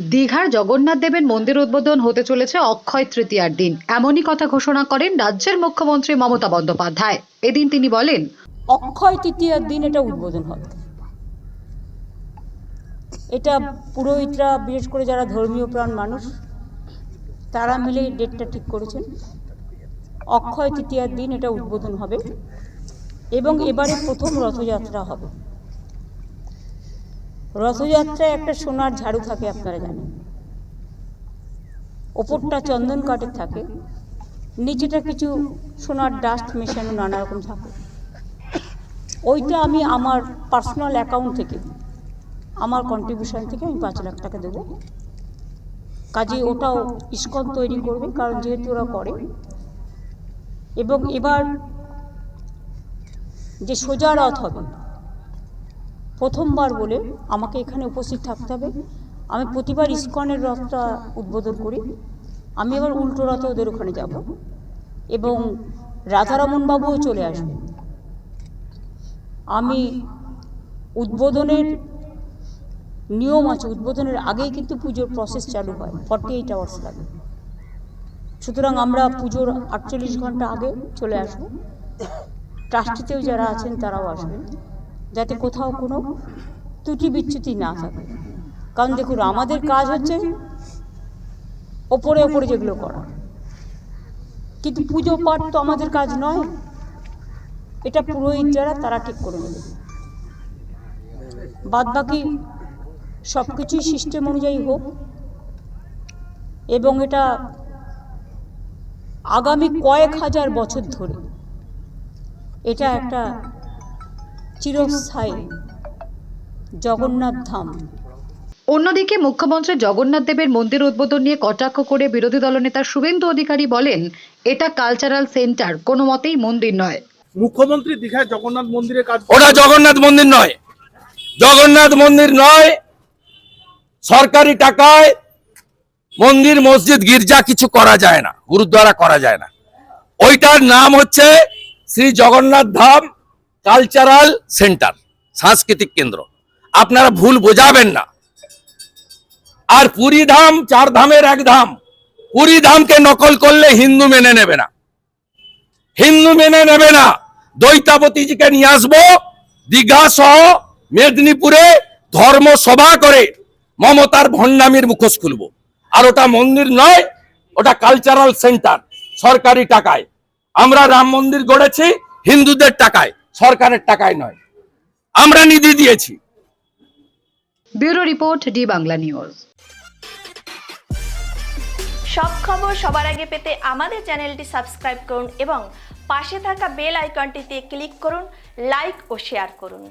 দীঘার জগন্নাথ দেবের মন্দির উদ্বোধন হতে চলেছে অক্ষয় তৃতীয়ার দিন। এমনই কথা ঘোষণা করেন রাজ্যের মুখ্যমন্ত্রী মমতা বন্দ্যোপাধ্যায়। এদিন তিনি বলেন, অক্ষয় তৃতীয়ার দিন এটা উদ্বোধন হবে। এটা পুরোহিতরা, বিশেষ করে যারা ধর্মীয় প্রাণ মানুষ, তারা মিলে ডেটটা ঠিক করেছেন। অক্ষয় তৃতীয়ার দিন এটা উদ্বোধন হবে এবং এবারে প্রথম রথযাত্রা হবে। রথযাত্রায় একটা সোনার ঝাড়ু থাকে, আপনারা জানেন। ওপরটা চন্দন কাঠের থাকে, নিচেটা কিছু সোনার ডাস্ট মেশানো নানা রকম থাকে। ওইটা আমি আমার পার্সোনাল অ্যাকাউন্ট থেকে, আমার কন্ট্রিবিউশন থেকে আমি পাঁচ লাখ টাকা দেবো। কাজে ওটাও ইস্কন তৈরি করবে, কারণ যেহেতু ওরা করে। এবং এবার যে সোজা রথ হবে প্রথমবার বলে আমাকে এখানে উপস্থিত থাকতে হবে। আমি প্রতিবার ইস্কনের রথটা উদ্বোধন করি। আমি এবার উল্টো রথে ওদের ওখানে যাব এবং রাধারমন বাবুও চলে আসবে আমি উদ্বোধনের নিয়ম আছে, উদ্বোধনের আগেই কিন্তু পুজোর প্রসেস চালু হয় ফর্টি এইট আওয়ার্স লাগে। সুতরাং আমরা পুজোর আটচল্লিশ ঘণ্টা আগে চলে আসব। ট্রাস্টিতেও যারা আছেন তারাও আসবেন। যাতে কোথাও কোনো ত্রুটি বিচ্যুতি না থাকে কারণ দেখুন আমাদের কাজ হচ্ছে ওপরে ওপরে যেগুলো করা। কিন্তু পুজো পাঠ তো আমাদের কাজ নয়। এটা পুরোহিত যারা তারা ঠিক করে নেবে। বাদ বাকি সব কিছুই সিস্টেম অনুযায়ী হোক। এবং এটা আগামী কয়েক হাজার বছর ধরে। এটা একটা চিরস্থায়ী। জগন্নাথ ধাম। অন্যদিকে মুখ্যমন্ত্রী জগন্নাথ দেবের মন্দির উদ্বোধন নিয়ে কটাক্ষ করে বিরোধী দলনেতা শুভেন্দু অধিকারী বলেন এটা কালচারাল সেন্টার কোনো মতেই মন্দির নয়। মুখ্যমন্ত্রী দীঘায় জগন্নাথ মন্দিরে কাজ ওটা জগন্নাথ মন্দির নয়। জগন্নাথ মন্দির নয় সরকারি টাকায় মন্দির মসজিদ গির্জা কিছু করা যায় না গুরুদ্বারা করা যায় না। ওইটার নাম হচ্ছে শ্রী জগন্নাথ ধাম। কালচারাল সেন্টার, সাংস্কৃতিক কেন্দ্র। আপনারা ভুল বোঝাবেন না। আর পুরী ধাম, চার ধামের এক ধাম। পুরী ধামকে নকল করলে হিন্দু মেনে নেবে না। হিন্দু মেনে নেবে না। দৈতাবতীজিকে নিয়ে আসব, দীঘা সহ মেদিনীপুরে ধর্ম সভা করে মমতার ভণ্ডামির মুখোশ খুলব। আর ওটা মন্দির নয়, ওটা কালচারাল সেন্টার, সরকারি টাকায়। আমরা রাম মন্দির গড়েছি, হিন্দুদের টাকায়। সরকারের টাকায় নয়। আমরা নিধি দিয়েছি। Bureau report D Bangla news. সব খবর সবার আগে পেতে আমাদের চ্যানেলটি সাবস্ক্রাইব করুন এবং পাশে থাকা বেল আইকনটিতে ক্লিক করুন লাইক ও শেয়ার করুন।